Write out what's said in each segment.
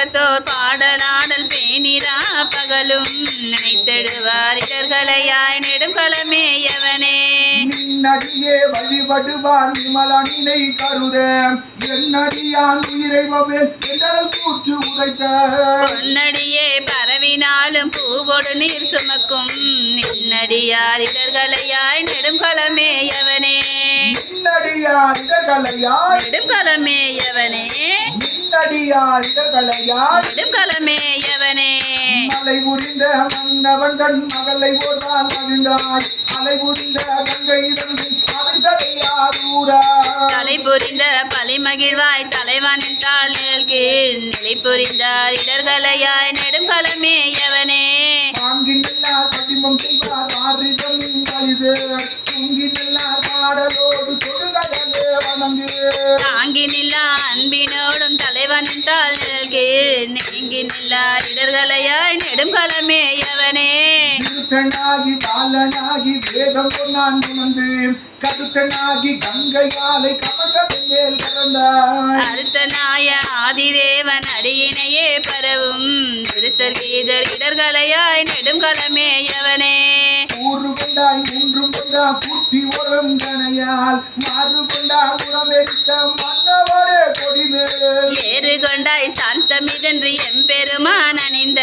அகத்தோர் பாடலாடல் பேணிரா பகலும். நினைத்தெழுவார் இடர்களையாய் நெடுங்கலமேயவனே நின்னடியே வழிபடுவான் விமலனினை கருத. என்னடியான் உயிரை வவேல் என்றடல் கூற்று உதைத்த. பொன்னடியே பரவினாலும் பூவோடு நீர் சுமக்கும். நின்னடியார் இடர்களையாய் நெடுங்கலமேயவனே நின்னடியார் இடர்களையார் நெடுங்கலமேயவனே நின்னடியார் இடர்களையார் நெடுங்கலமேயவனே. மலை புரிந்த மன்னவன் தன் மகளை ஒருவான் மகிழ்ந்தாய் அலை புரிந்த கங்கை தன்பின் அவிசடையாரூரா தலை புரிந்த பலிமகிழ்வாய் தலைவனின் தாளில் கீழ் நிலை புரிந்தார் இடர்களையாய் நெடுங்கலமேயவனே. செய்வார் பாடலோடு தொடுகடலே வணங்கு. தாங்கி நில்லா அன்பினோடும் தலைவனின் தாளில் கீழ் நீங்கி நில்லார் இடர்களையாய் நெடுங்கலமேயவனே நிறுத்தனாகி பாலனாகி வேதம் பொன்னான் உணர்ந்து கருத்தனாகி கங்கையாலை கமசடை மேல் கறந்தாய் அறுத்தனாய ஆதிதேவன் அடியினையே பரவும். நிறுத்தர் கீதர் இடர்களையாய் நெடுங்கலமேயவனே ஊறு கொண்டாய் மூன்றும் கொண்டா குட்டி உரம் கணையால். சாந்தமிதென்று எம்பெருமான் அணிந்த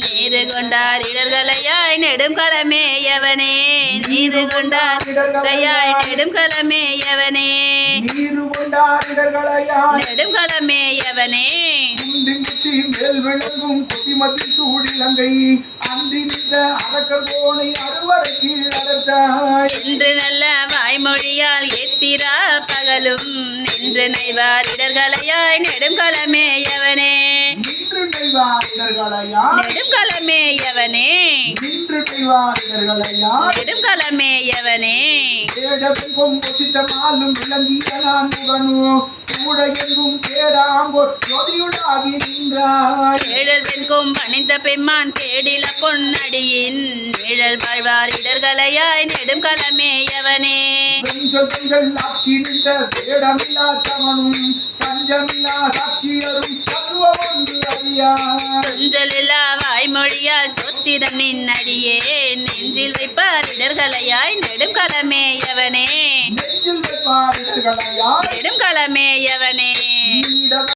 நேரு கொண்டார் இடர்களையாய் நெடுங்கலமேயவனே நீரு கொண்டார் தயாய் நெடுங்கலமேயவனே நீரு கொண்டார் இடர்களையாய் நெடுங்கலமேயவனே குன்றின் உச்சி மேல் விளங்கும் சூழிலங்கை அன்றி நின்ற அரக்கர் கோணை அறுவரை கீழடத்தாய் என்று நல்ல வாய்மொழியால் ஏத்திரா பகலும். நின்று நைவார் இடர்களையாய் நின்று இடர்களையாய் நெடுங்கலமேயவனே நின்று இடர்களையாய் நெடுங்கலமேயவனே தேடவெங்கும் பொசித்த மாலும் விளங்கிய நான் முகனு. சூட எங்கும் தேடாம்போர் ஜோதியுளாகி நின்றாய். ஏழல் வெண்கும் பணிந்த பெம்மான் தேடில பொன்னடியின். நிழல் வாழ்வார் இடர்களையாய் நெடுங்கலமேயவனே பெஞ்சல் பெஞ்சல் ஆக்கி நின்ற வேடமில்லா சமனும். தஞ்சமில்லா சாக்கியரும் தத்துவம் ஒன்று அறியார். கொஞ்சலில்லா வாய்மொழியால் தொத்திரம் நின்னடியே நெஞ்சில் வைப்பார் இடர்களையாய் நெடுங்கலமேயவனே நெஞ்சில் வைப்பார் இடர்களையாய் நெடுங்கலமேயவனே நீட